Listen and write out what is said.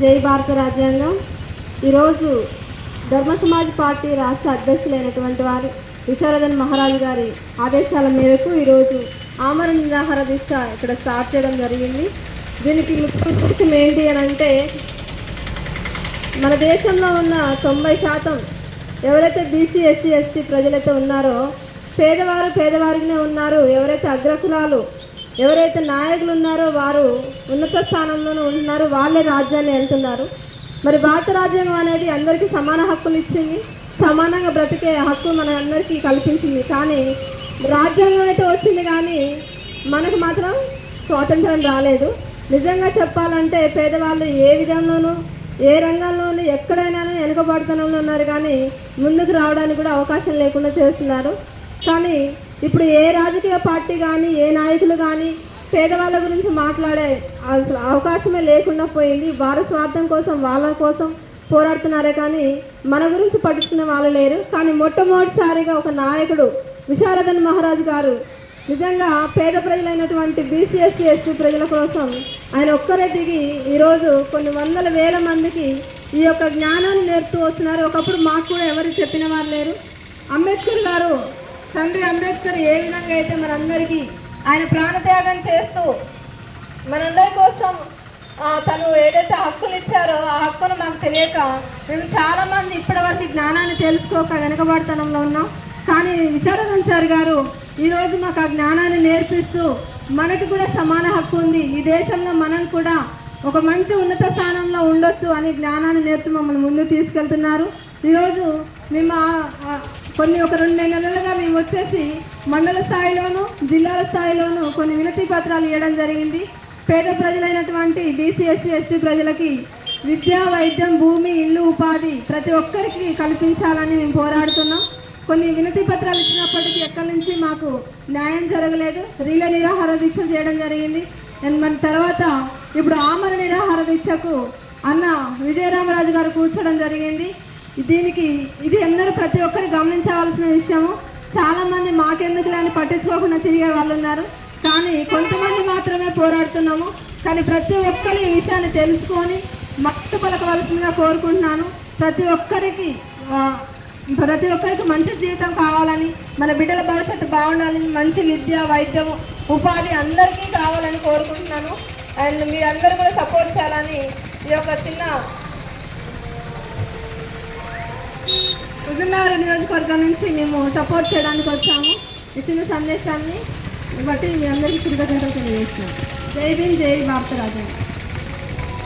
జై భారత రాజ్యాంగం. ఈరోజు ధర్మ సమాజ్ పార్టీ రాష్ట్ర అధ్యక్షులైనటువంటి వారు విశారదన్ మహారాజు గారి ఆదేశాల మేరకు ఈరోజు ఆమరణ నిరాహార దీక్ష ఇక్కడ స్టార్ట్ చేయడం జరిగింది. దీనికి ముఖ్య ఉద్దేశం ఏంటి అని అంటే మన దేశంలో ఉన్న తొంభై శాతం ఎవరైతే బీసీ ఎస్సీ ఎస్టీ ప్రజలైతే ఉన్నారో పేదవారు పేదవారినే ఉన్నారు. ఎవరైతే అగ్రకులాలు ఎవరైతే నాయకులు ఉన్నారో వారు ఉన్నత స్థానంలోనే ఉంటున్నారో వాళ్ళే రాజ్యాన్ని వెళ్తున్నారు. మరి భారత రాజ్యాంగం అనేది అందరికీ సమాన హక్కులు ఇచ్చింది సమానంగా బ్రతికే హక్కు మన అందరికీ కల్పించింది. కానీ రాజ్యాంగం అయితే వచ్చింది కానీ మనకు మాత్రం స్వాతంత్రం రాలేదు. నిజంగా చెప్పాలంటే పేదవాళ్ళు ఏ విధంలోనూ ఏ రంగంలోనూ ఎక్కడైనా వెనుకబడుతనంలో ఉన్నారు కానీ ముందుకు రావడానికి కూడా అవకాశం లేకుండా చేస్తున్నారు. కానీ ఇప్పుడు ఏ రాజకీయ పార్టీ కానీ ఏ నాయకులు కానీ పేదవాళ్ళ గురించి మాట్లాడే అసలు అవకాశమే లేకుండా పోయింది. వారి స్వార్థం కోసం వాళ్ళ కోసం పోరాడుతున్నారే కానీ మన గురించి పట్టించుకునే వాళ్ళు లేరు. కానీ మొట్టమొదటిసారిగా ఒక నాయకుడు విశారదన్ మహారాజు గారు నిజంగా పేద ప్రజలైనటువంటి బీసీ ఎస్సీ ఎస్టీ ప్రజల కోసం ఆయన ఒక్కరే దిగి ఈరోజు కొన్ని వందల వేల మందికి ఈ యొక్క జ్ఞానాన్ని నేర్పుతూ వస్తున్నారు. ఒకప్పుడు మాకు కూడా ఎవరు చెప్పిన వారు లేరు. అంబేద్కర్ గారు తండ్రి అంబేద్కర్ ఏ విధంగా అయితే మనందరికీ ఆయన ప్రాణత్యాగం చేస్తూ మనందరి కోసం తను ఏదైతే హక్కులు ఇచ్చారో ఆ హక్కును మాకు తెలియక మేము చాలామంది ఇప్పటివరకు జ్ఞానాన్ని తెలుసుకోక వెనుకబడతనంలో ఉన్నాం. కానీ విశారదన్ సార్ గారు ఈరోజు మాకు ఆ జ్ఞానాన్ని నేర్పిస్తూ మనకి కూడా సమాన హక్కు ఉంది. ఈ దేశంలో మనం కూడా ఒక మంచి ఉన్నత స్థానంలో ఉండొచ్చు అని జ్ఞానాన్ని నేర్పి మమ్మల్ని ముందు తీసుకెళ్తున్నారు. ఈరోజు మేము కొన్ని ఒక రెండు నెలలుగా మేము వచ్చేసి మండల స్థాయిలోను జిల్లాల స్థాయిలోను కొన్ని వినతి పత్రాలు ఇవ్వడం జరిగింది. పేద ప్రజలైనటువంటి బీసీ ఎస్సీ ఎస్టీ ప్రజలకి విద్య వైద్యం భూమి ఇల్లు ఉపాధి ప్రతి ఒక్కరికి కల్పించాలని మేము పోరాడుతున్నాం. కొన్ని వినతి పత్రాలు ఇచ్చినప్పటికీ ఎక్కడి నుంచి మాకు న్యాయం జరగలేదు. రీల నిరాహార దీక్ష చేయడం జరిగింది. అండ్ మన తర్వాత ఇప్పుడు ఆమర నిరాహార దీక్షకు అన్న విజయరామరాజు గారు కూర్చోడం జరిగింది. దీనికి ఇది అందరూ ప్రతి ఒక్కరు గమనించవలసిన విషయము. చాలా మంది మాకెందుకులే అని పట్టించుకోకుండా తిరిగే వాళ్ళు ఉన్నారు. కానీ కొంతమంది మాత్రమే పోరాడుతున్నాము. కానీ ప్రతి ఒక్కరు ఈ విషయాన్ని తెలుసుకొని మత్తు పలకవలసిందిగా కోరుకుంటున్నాను. ప్రతి ఒక్కరికి ప్రతి ఒక్కరికి మంచి జీవితం కావాలని మన బిడ్డల భవిష్యత్తు బాగుండాలని మంచి విద్య వైద్యం ఉపాధి అందరికీ కావాలని కోరుకుంటున్నాను. అండ్ మీరందరూ కూడా సపోర్ట్ చేయాలని ఈ యొక్క చిన్న హుజుర్నగర్ నియోజకవర్గం నుంచి మేము సపోర్ట్ చేయడానికి వచ్చాము. ఇచ్చిన సందేశాన్ని బట్టి మీ అందరికీ కృతజ్ఞతలు తెలియజేస్తున్నాం. జై భీమ్ జై భారతరాజు